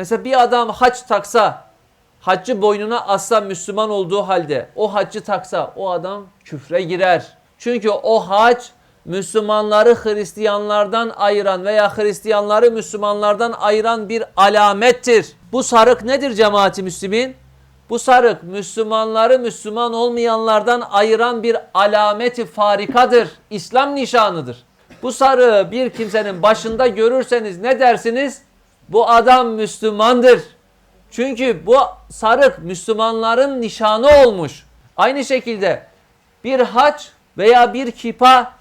Mesela bir adam haç taksa, haccı boynuna assa Müslüman olduğu halde o haccı taksa o adam küfre girer. Çünkü o hac Müslümanları Hristiyanlardan ayıran veya Hristiyanları Müslümanlardan ayıran bir alamettir. Bu sarık nedir cemaati Müslümin? Bu sarık Müslümanları Müslüman olmayanlardan ayıran bir alameti farikadır. İslam nişanıdır. Bu sarığı bir kimsenin başında görürseniz ne dersiniz? Bu adam Müslümandır. Çünkü bu sarık Müslümanların nişanı olmuş. Aynı şekilde bir haç veya bir kipa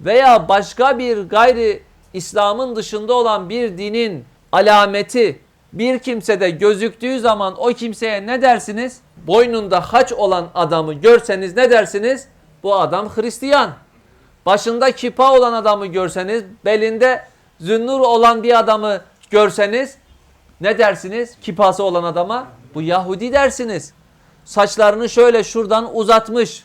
veya başka bir gayri İslam'ın dışında olan bir dinin alameti bir kimsede gözüktüğü zaman o kimseye ne dersiniz? Boynunda haç olan adamı görseniz ne dersiniz? Bu adam Hristiyan. Başında kipa olan adamı görseniz, belinde zünnur olan bir adamı görseniz ne dersiniz? Kipası olan adama bu Yahudi dersiniz. Saçlarını şöyle şuradan uzatmış.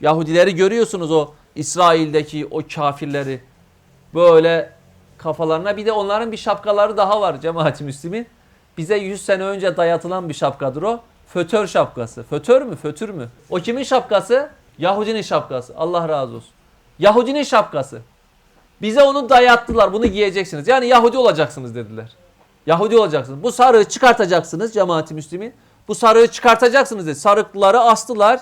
Yahudileri görüyorsunuz o İsrail'deki o kafirleri. Böyle kafalarına bir de onların bir şapkaları daha var cemaati Müslümin. Bize 100 sene önce dayatılan bir şapkadır o. Fötör şapkası. Fötör mü? Fötür mü? O kimin şapkası? Yahudinin şapkası. Allah razı olsun. Yahudinin şapkası. Bize onu dayattılar. Bunu giyeceksiniz. Yani Yahudi olacaksınız dediler. Yahudi olacaksınız. Bu sarığı çıkartacaksınız cemaati Müslümin. Bu sarığı çıkartacaksınız dedi. Sarıkları astılar.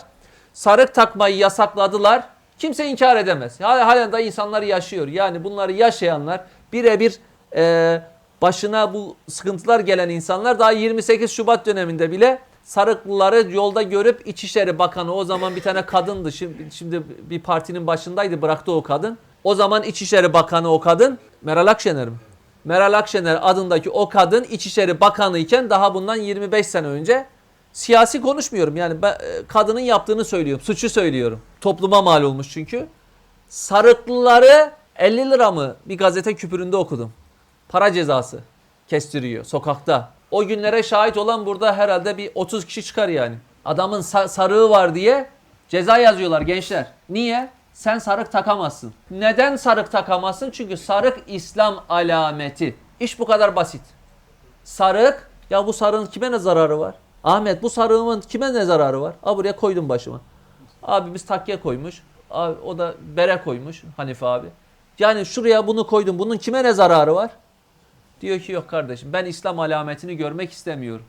Sarık takmayı yasakladılar. Kimse inkar edemez. Hal- Halen de insanlar yaşıyor. Yani bunları yaşayanlar birebir e, başına bu sıkıntılar gelen insanlar daha 28 Şubat döneminde bile sarıklıları yolda görüp İçişleri Bakanı o zaman bir tane kadındı. Şimdi, şimdi bir partinin başındaydı bıraktı o kadın. O zaman İçişleri Bakanı o kadın Meral Akşener mi? Meral Akşener adındaki o kadın İçişleri Bakanı iken daha bundan 25 sene önce siyasi konuşmuyorum. Yani ben, e, kadının yaptığını söylüyorum. Suçu söylüyorum. Topluma mal olmuş çünkü. Sarıklıları 50 lira mı bir gazete küpüründe okudum. Para cezası kestiriyor sokakta. O günlere şahit olan burada herhalde bir 30 kişi çıkar yani. Adamın sa- sarığı var diye ceza yazıyorlar gençler. Niye? Sen sarık takamazsın. Neden sarık takamazsın? Çünkü sarık İslam alameti. İş bu kadar basit. Sarık, ya bu sarığın kime ne zararı var? Ahmet bu sarığımın kime ne zararı var? Aa buraya koydum başıma. Abimiz takya koymuş. Abi, o da bere koymuş Hanife abi. Yani şuraya bunu koydum. Bunun kime ne zararı var? Diyor ki yok kardeşim ben İslam alametini görmek istemiyorum.